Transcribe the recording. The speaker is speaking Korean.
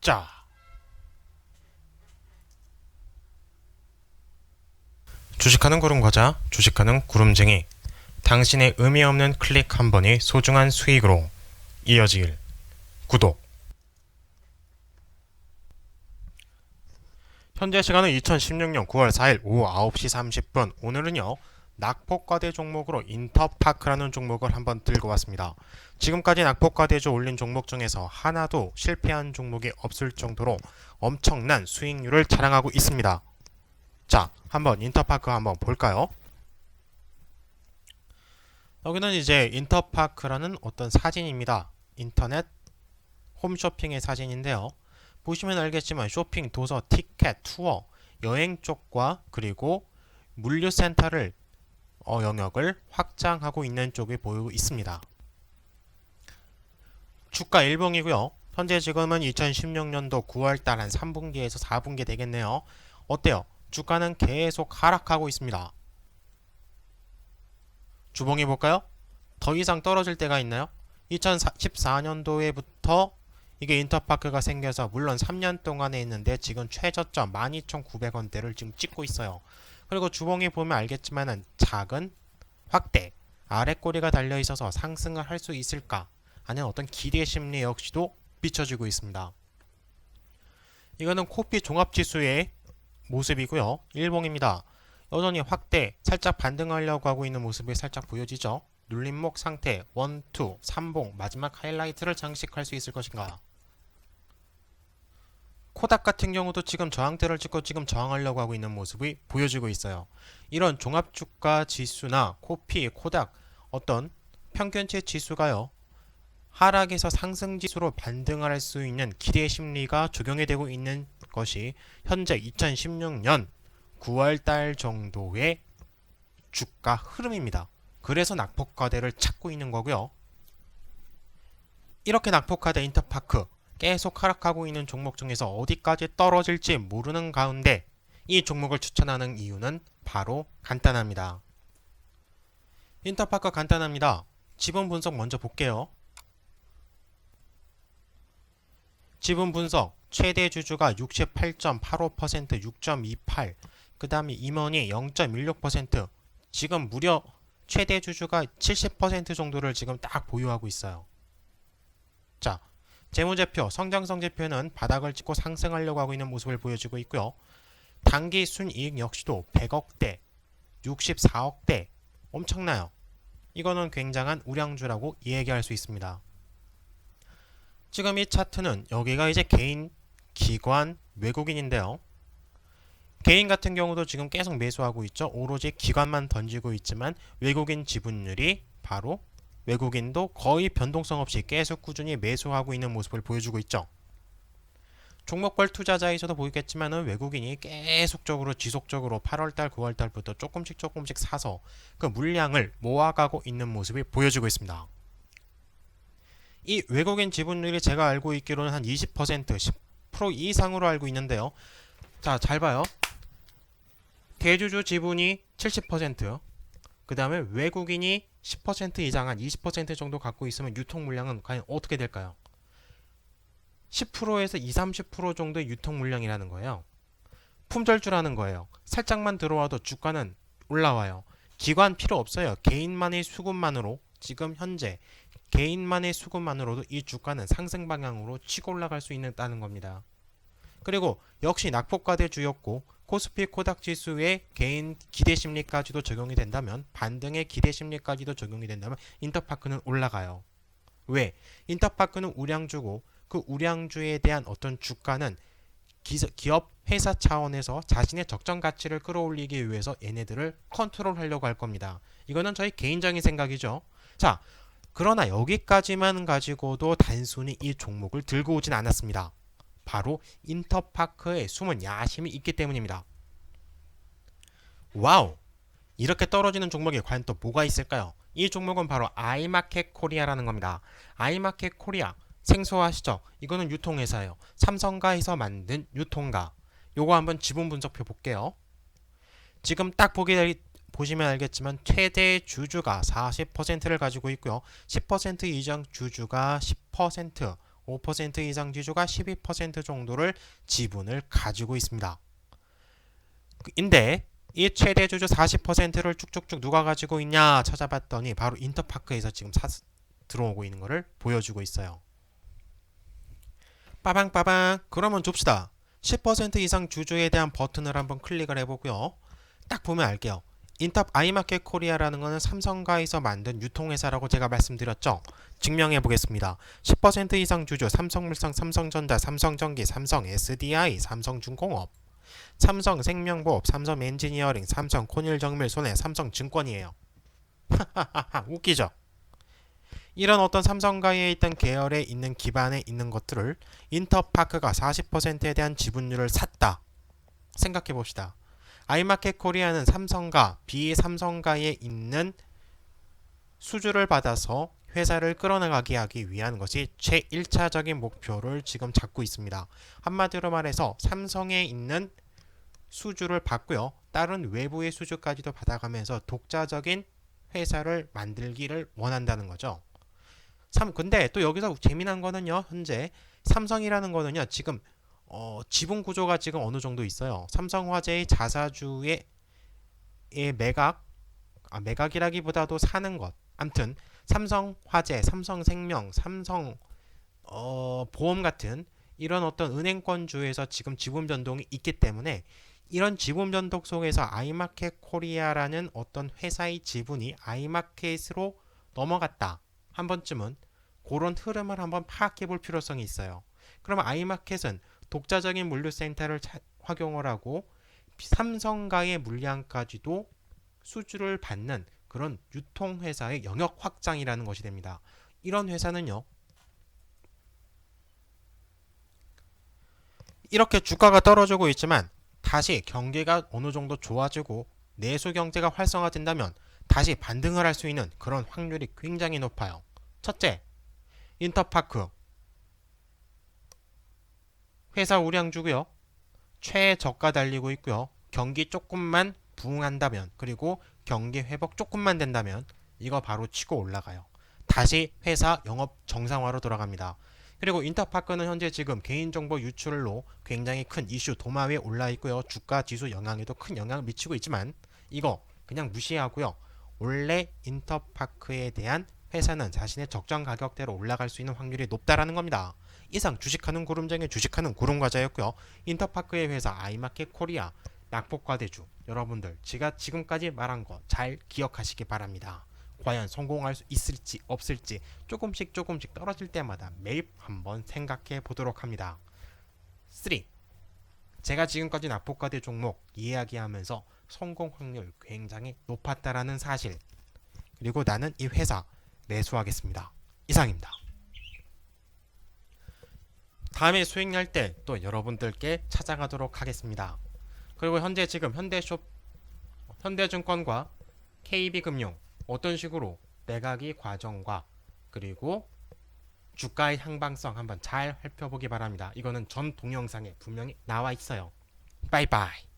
자. 주식하는 구름 과자, 주식하는 구름쟁이. 당신의 의미 없는 클릭 한 번이 소중한 수익으로 이어지길. 구독. 현재 시간은 2016년 9월 4일 오후 9시 30분. 오늘은요. 낙폭과대 종목으로 인터파크라는 종목을 한번 들고 왔습니다. 지금까지 낙폭과대주 올린 종목 중에서 하나도 실패한 종목이 없을 정도로 엄청난 수익률을 자랑하고 있습니다. 자, 한번 인터파크 한번 볼까요? 여기는 이제 인터파크라는 어떤 사진입니다. 인터넷 홈쇼핑의 사진인데요. 보시면 알겠지만 쇼핑, 도서, 티켓, 투어, 여행 쪽과 그리고 물류센터를 어, 영역을 확장하고 있는 쪽이 보이고 있습니다. 주가 1봉이고요. 현재 지금은 2016년도 9월달 한 3분기에서 4분기 되겠네요. 어때요? 주가는 계속 하락하고 있습니다. 주봉이 볼까요? 더 이상 떨어질 때가 있나요? 2014년도에부터 이게 인터파크가 생겨서 물론 3년 동안에 있는데 지금 최저점 12,900원대를 지금 찍고 있어요. 그리고 주봉이 보면 알겠지만은 작은 확대 아래 꼬리가 달려 있어서 상승을 할 수 있을까 하는 어떤 기대 심리 역시도 비춰지고 있습니다. 이거는 코피 종합 지수의 모습이고요. 일봉입니다. 여전히 확대 살짝 반등하려고 하고 있는 모습이 살짝 보여지죠. 눌림목 상태 1, 2, 3봉 마지막 하이라이트를 장식할 수 있을 것인가? 코닥 같은 경우도 지금 저항대를 찍고 지금 저항하려고 하고 있는 모습이 보여지고 있어요. 이런 종합주가 지수나 코피, 코닥 어떤 평균치 지수가요. 하락에서 상승 지수로 반등을 할수 있는 기대 심리가 적용이 되고 있는 것이 현재 2016년 9월 달 정도의 주가 흐름입니다. 그래서 낙폭과대를 찾고 있는 거고요. 이렇게 낙폭과대 인터파크 계속 하락하고 있는 종목 중에서 어디까지 떨어질지 모르는 가운데 이 종목을 추천하는 이유는 바로 간단합니다. 인터파크 간단합니다. 지분 분석 먼저 볼게요. 지분 분석 최대 주주가 68.85% 6.28, 그 다음에 임원이 0.16%, 지금 무려 최대 주주가 70% 정도를 지금 딱 보유하고 있어요. 자, 재무제표, 성장성제표는 바닥을 찍고 상승하려고 하고 있는 모습을 보여주고 있고요. 단기 순이익 역시도 100억대, 64억대 엄청나요. 이거는 굉장한 우량주라고 이야기할 수 있습니다. 지금 이 차트는 여기가 이제 개인, 기관, 외국인인데요. 개인 같은 경우도 지금 계속 매수하고 있죠. 오로지 기관만 던지고 있지만 외국인 지분율이 바로 외국인도 거의 변동성 없이 계속 꾸준히 매수하고 있는 모습을 보여주고 있죠. 종목별 투자자에서도 보이겠지만 외국인이 계속적으로 지속적으로 8월달, 9월달부터 조금씩 조금씩 사서 그 물량을 모아가고 있는 모습이 보여지고 있습니다. 이 외국인 지분율이 제가 알고 있기로는 한 20%, 10% 이상으로 알고 있는데요. 자, 잘 봐요. 대주주 지분이 70%, 그 다음에 외국인이 10% 이상 한 20% 정도 갖고 있으면 유통 물량은 과연 어떻게 될까요? 10%에서 20, 30% 정도의 유통 물량이라는 거예요. 품절주라는 거예요. 살짝만 들어와도 주가는 올라와요. 기관 필요 없어요. 개인만의 수급만으로 지금 현재 개인만의 수급만으로도 이 주가는 상승 방향으로 치고 올라갈 수 있다는 겁니다. 그리고 역시 낙폭과대 주였고 코스피 코닥 지수의 개인 기대 심리까지도 적용이 된다면 반등의 기대 심리까지도 적용이 된다면 인터파크는 올라가요. 왜? 인터파크는 우량주고 그 우량주에 대한 어떤 주가는 기업 회사 차원에서 자신의 적정 가치를 끌어올리기 위해서 얘네들을 컨트롤하려고 할 겁니다. 이거는 저희 개인적인 생각이죠. 자, 그러나 여기까지만 가지고도 단순히 이 종목을 들고 오진 않았습니다. 바로 인터파크에 숨은 야심이 있기 때문입니다. 와우! 이렇게 떨어지는 종목이 과연 또 뭐가 있을까요? 이 종목은 바로 아이마켓 코리아라는 겁니다. 아이마켓 코리아 생소하시죠? 이거는 유통회사예요. 삼성가에서 만든 유통가. 요거 한번 지분 분석표 볼게요. 지금 딱 보게 보시면 알겠지만 최대 주주가 40%를 가지고 있고요. 10% 이상 주주가 10% 5% 이상 주주가 12% 정도를 지분을 가지고 있습니다. 그- 인데 이 최대 주주 40%를 쭉쭉쭉 누가 가지고 있냐 찾아봤더니 바로 인터파크에서 지금 사, 들어오고 있는 것을 보여주고 있어요. 빠방빠방 그러면 줍시다. 10% 이상 주주에 대한 버튼을 한번 클릭을 해보고요. 딱 보면 알게요. 인터 아이마켓 코리아라는 것은 삼성가에서 만든 유통회사라고 제가 말씀드렸죠. 증명해 보겠습니다. 10% 이상 주주 삼성물산, 삼성전자, 삼성전기, 삼성 SDI, 삼성중공업, 삼성생명보험, 삼성엔지니어링, 삼성콘일정밀손해, 삼성증권이에요. 하하하하 웃기죠? 이런 어떤 삼성가에 있던 계열에 있는 기반에 있는 것들을 인터파크가 40%에 대한 지분율을 샀다. 생각해 봅시다. 아이마켓 코리아는 삼성가, 비삼성가에 있는 수주를 받아서 회사를 끌어나가게 하기 위한 것이 제1차적인 목표를 지금 잡고 있습니다. 한마디로 말해서 삼성에 있는 수주를 받고요. 다른 외부의 수주까지도 받아가면서 독자적인 회사를 만들기를 원한다는 거죠. 삼 근데 또 여기서 재미난 거는요. 현재 삼성이라는 거는요. 지금 어, 지분 구조가 지금 어느 정도 있어요. 삼성화재의 자사주의 의 매각 아, 매각이라기보다도 사는 것. 암튼 삼성화재, 삼성생명, 삼성 어, 보험 같은 이런 어떤 은행권주에서 지금 지분 변동이 있기 때문에 이런 지분 변동 속에서 아이마켓 코리아라는 어떤 회사의 지분이 아이마켓으로 넘어갔다. 한 번쯤은 그런 흐름을 한번 파악해 볼 필요성이 있어요. 그러면 아이마켓은 독자적인 물류센터를 차- 활용을 하고 삼성가의 물량까지도 수주를 받는 그런 유통회사의 영역 확장이라는 것이 됩니다. 이런 회사는요. 이렇게 주가가 떨어지고 있지만 다시 경기가 어느 정도 좋아지고 내수 경제가 활성화된다면 다시 반등을 할 수 있는 그런 확률이 굉장히 높아요. 첫째, 인터파크 회사 우량 주고요. 최저가 달리고 있고요. 경기 조금만 부응한다면 그리고 경기 회복 조금만 된다면 이거 바로 치고 올라가요. 다시 회사 영업 정상화로 돌아갑니다. 그리고 인터파크는 현재 지금 개인정보 유출로 굉장히 큰 이슈 도마 위에 올라 있고요. 주가 지수 영향에도 큰 영향을 미치고 있지만 이거 그냥 무시하고요. 원래 인터파크에 대한 회사는 자신의 적정 가격대로 올라갈 수 있는 확률이 높다라는 겁니다. 이상 주식하는 구름쟁이 주식하는 구름과자였고요. 인터파크의 회사 아이마켓 코리아 낙폭과대주 여러분들 제가 지금까지 말한 거 잘 기억하시기 바랍니다. 과연 성공할 수 있을지 없을지 조금씩 조금씩 떨어질 때마다 매입 한번 생각해 보도록 합니다. 3. 제가 지금까지 낙폭과대 종목 이야기하면서 성공 확률 굉장히 높았다라는 사실 그리고 나는 이 회사 매수하겠습니다. 이상입니다. 다음에 수익 날 때 또 여러분들께 찾아가도록 하겠습니다. 그리고 현재 지금 현대숍 현대증권과 KB금융 어떤 식으로 매각이 과정과 그리고 주가의 향방성 한번 잘 살펴보기 바랍니다. 이거는 전 동영상에 분명히 나와 있어요. 바이바이.